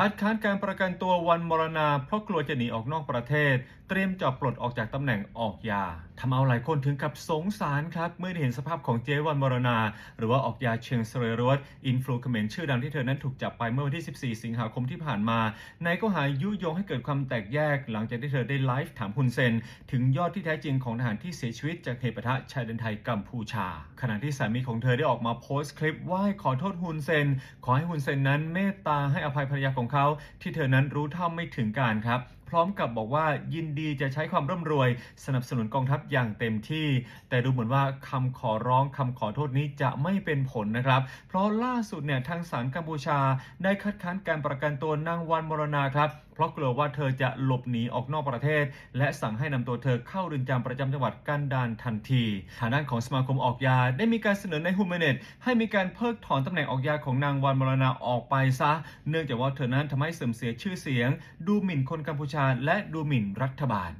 คัดค้านการประกันตัววันมรณาเพราะกลัวจะหนีออกนอกประเทศ เตรียมจะปลดออกจากตำแหน่งออกยาทำเอาหลายคนถึงกับสงสารครับ เมื่อได้เห็นสภาพของเจวันมรณา หรือว่าออกยาเชียงเสรรวดอินฟลูเขมรชื่อดังที่เธอนั้นถูกจับไปเมื่อวันที่ 14 สิงหาคมที่ผ่านมาในข้อหายุยงให้เกิดความแตกแยก หลังจากที่เธอได้ไลฟ์ถามฮุนเซน ถึงยอดที่แท้จริงของทหารที่เสียชีวิตจากเหตุปะทะชายแดนไทยกัมพูชา ขณะที่สามีของเธอได้ออกมาโพสต์คลิปไหว้ขอโทษฮุนเซน ขอให้ฮุนเซนนั้นเมตตาให้อภัยภรรยาของเขาที่เธอนั้นรู้เท่าไม่ถึงการครับ พร้อมกับบอกว่ายินดีจะใช้ความร่ำรวย สนับสนุนกองทัพอย่างเต็มที่ แต่ดูเหมือนว่าคำขอร้องคำขอโทษนี้จะไม่เป็นผลนะครับ เพราะล่าสุดเนี่ยทางศาลกัมพูชาได้คัดค้านการประกันตัวนางวันมรณาครับเพราะกลัวว่าเธอจะหลบหนีออกนอกประเทศ และสั่งให้นำตัวเธอเข้าเรือนจำประจำจังหวัดกันดานทันที ทางด้านของสมาคมออกยาได้มีการเสนอในฮูมเนตให้มีการเพิกถอนตำแหน่งออกยาของนางวันมรณาออกไปซะ เนื่องจากว่าเธอนั้นทำให้เสื่อมเสียชื่อเสียง ดูหมิ่นคนกัมพูชาและดูหมิ่นรัฐบาล